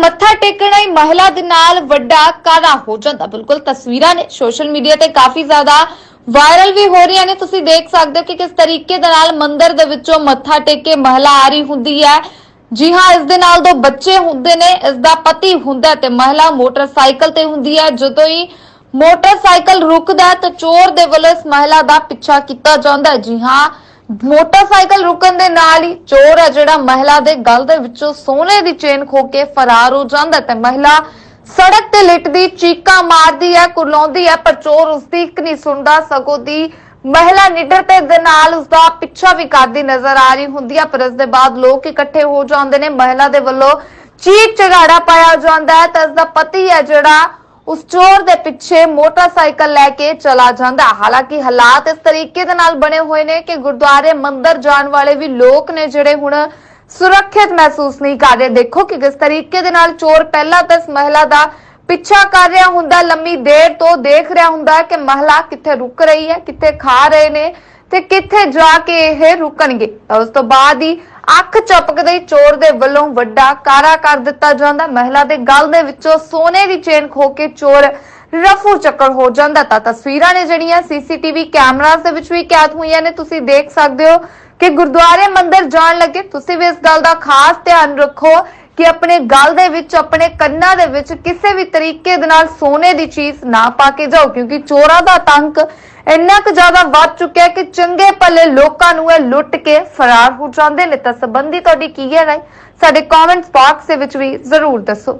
ਮੱਥਾ ਟੇਕਣ ਆਈ ਮਹਿਲਾ ਦੇ ਨਾਲ ਵੱਡਾ ਕਾਰਾ ਹੋ ਜਾਂਦਾ? ਬਿਲਕੁਲ ਤਸਵੀਰਾਂ ਨੇ ਸੋਸ਼ਲ ਮੀਡੀਆ ਤੇ ਕਾਫੀ ਜ਼ਿਆਦਾ ਵਾਇਰਲ ਵੀ ਹੋ ਰਹੀਆਂ ਨੇ। ਤੁਸੀਂ ਦੇਖ ਸਕਦੇ ਹੋ ਕਿ ਕਿਸ ਤਰੀਕੇ ਦੇ ਨਾਲ ਮੰਦਿਰ ਦੇ ਵਿੱਚੋਂ ਮੱਥਾ ਟੇਕ ਕੇ ਮਹਿਲਾ ਆ ਰਹੀ ਹੁੰਦੀ ਹੈ। ਜੀ ਹਾਂ, ਇਸ ਦੇ ਨਾਲ ਦੋ ਬੱਚੇ ਹੁੰਦੇ ਨੇ, ਇਸ ਦਾ ਪਤੀ ਹੁੰਦਾ ਤੇ ਮਹਿਲਾ ਮੋਟਰਸਾਈਕਲ ਤੇ ਹੁੰਦੀ ਹੈ। ਜਦੋਂ ਹੀ ਮੋਟਰਸਾਈਕਲ ਰੁਕਦਾ ਹੈ ਤਾਂ ਚੋਰ ਦੇ ਵੱਲੋਂ ਇਸ ਮਹਿਲਾ ਦਾ ਪਿੱਛਾ ਕੀਤਾ ਜਾਂਦਾ ਹੈ। ਜੀ ਹਾਂ ਮੋਟਰਸਾਈਕਲ ਰੁਕਣ ਦੇ ਨਾਲ ਹੀ ਚੋਰ ਹੈ ਜਿਹੜਾ ਮਹਿਲਾ ਦੇ ਗਲ ਦੇ ਵਿੱਚੋਂ ਸੋਨੇ ਦੀ ਚੇਨ ਖੋ ਕੇ ਫਰਾਰ ਹੋ ਜਾਂਦਾ ਤੇ ਮਹਿਲਾ ਸੜਕ ਤੇ ਲਿਟਦੀ ਚੀਕਾਂ ਮਾਰਦੀ ਹੈ, ਕੁਰਲਾਉਂਦੀ ਹੈ, ਪਰ ਚੋਰ ਉਸਦੀ ਇੱਕ ਨਹੀਂ ਸੁਣਦਾ, ਸਗੋਂ ਦੀ ਮਹਿਲਾ ਨਿਡਰਤੇ ਦੇ ਨਾਲ ਉਸਦਾ ਪਿੱਛਾ ਵੀ ਕਰਦੀ ਨਜ਼ਰ ਆ ਰਹੀ ਹੁੰਦੀ ਹੈ, ਪਰ ਇਸ ਦੇ ਬਾਅਦ ਲੋਕ ਇਕੱਠੇ ਹੋ ਜਾਂਦੇ ਨੇ, ਮਹਿਲਾ ਦੇ ਵੱਲੋਂ ਚੀਕ ਚਿਹਾੜਾ ਪਾਇਆ ਜਾਂਦਾ ਹੈ ਤਾਂ ਇਸ ਦਾ ਪਤੀ ਹੈ ਜਿਹੜਾ ਉਸ ਚੋਰ ਦੇ ਪਿੱਛੇ ਮੋਟਰਸਾਈਕਲ ਲੈ ਕੇ ਚਲਾ ਜਾਂਦਾ। ਹਾਲਾਂਕਿ ਹਾਲਾਤ ਇਸ ਤਰੀਕੇ ਦੇ ਨਾਲ ਬਣੇ ਹੋਏ ਨੇ ਕਿ ਗੁਰਦੁਆਰੇ ਮੰਦਿਰ ਜਾਣ ਵਾਲੇ ਵੀ ਲੋਕ ਨੇ ਜਿਹੜੇ ਹੁਣ ਸੁਰੱਖਿਅਤ ਮਹਿਸੂਸ ਨਹੀਂ ਕਰ ਰਹੇ। ਦੇਖੋ ਕਿ ਕਿਸ ਤਰੀਕੇ ਦੇ ਨਾਲ ਚੋਰ ਪਹਿਲਾਂ ਤਾਂ ਇਸ ਮਹਿਲਾ ਦਾ ਪਿੱਛਾ ਕਰ ਰਿਹਾ ਹੁੰਦਾ, ਲੰਮੀ ਦੇਰ ਤੋਂ ਦੇਖ ਰਿਹਾ ਹੁੰਦਾ ਕਿ ਮਹਿਲਾ ਕਿੱਥੇ ਰੁਕ ਰਹੀ ਹੈ, ਕਿੱਥੇ ਖਾ ਰਹੇ ਨੇ ਤੇ ਕਿੱਥੇ ਜਾ ਕੇ ਇਹ ਰੁਕਣਗੇ। ਉਸ ਤੋਂ ਬਾਅਦ ਹੀ ਅੱਖ ਚਪਕਦੇ ਚੋਰ ਦੇ ਵੱਲੋਂ ਵੱਡਾ ਕਾਰਾ ਕਰ ਦਿੱਤਾ ਜਾਂਦਾ। ਮਹਿਲਾ ਦੇ ਗਲ ਦੇ ਵਿੱਚੋਂ ਸੋਨੇ ਦੀ ਚੇਨ ਖੋ ਕੇ ਚੋਰ ਰਫੂ ਚੱਕਰ ਹੋ ਜਾਂਦਾ। ਤਾਂ ਤਸਵੀਰਾਂ ਨੇ ਜਿਹੜੀਆਂ ਸੀਸੀਟੀਵੀ ਕੈਮਰਾਸ ਦੇ ਵਿੱਚ ਵੀ ਕੈਦ ਹੋਈਆਂ ਨੇ, ਤੁਸੀਂ ਦੇਖ ਸਕਦੇ ਹੋ ਕਿ ਗੁਰਦੁਆਰੇ ਮੰਦਿਰ ਜਾਣ ਲੱਗੇ। ਤੁਸੀਂ ਵੀ ਇਸ ਗੱਲ ਦਾ ਖਾਸ ਧਿਆਨ ਰੱਖੋ ਕਿ ਆਪਣੇ ਗਲ ਦੇ ਵਿੱਚ, ਆਪਣੇ ਕੰਨਾਂ ਦੇ ਵਿੱਚ ਕਿਸੇ ਵੀ ਤਰੀਕੇ ਦੇ ਨਾਲ ਸੋਨੇ ਦੀ ਚੀਜ਼ ਨਾ ਪਾ ਕੇ ਜਾਓ, ਕਿਉਂਕਿ ਚੋਰਾਂ ਦਾ ਤੰਕ ਇੰਨਾ ਕੁ ਜ਼ਿਆਦਾ ਵੱਧ ਚੁੱਕਿਆ ਕਿ ਚੰਗੇ ਭਲੇ ਲੋਕਾਂ ਨੂੰ ਇਹ ਲੁੱਟ ਕੇ ਫਰਾਰ ਹੋ ਜਾਂਦੇ ਨੇ। ਤਾਂ ਸੰਬੰਧੀ ਤੁਹਾਡੀ ਕੀ ਹੈ ਰਾਏ? ਸਾਡੇ ਕਮੈਂਟਸ ਬਾਕਸ ਦੇ ਵਿੱਚ ਵੀ ਜ਼ਰੂਰ ਦੱਸੋ।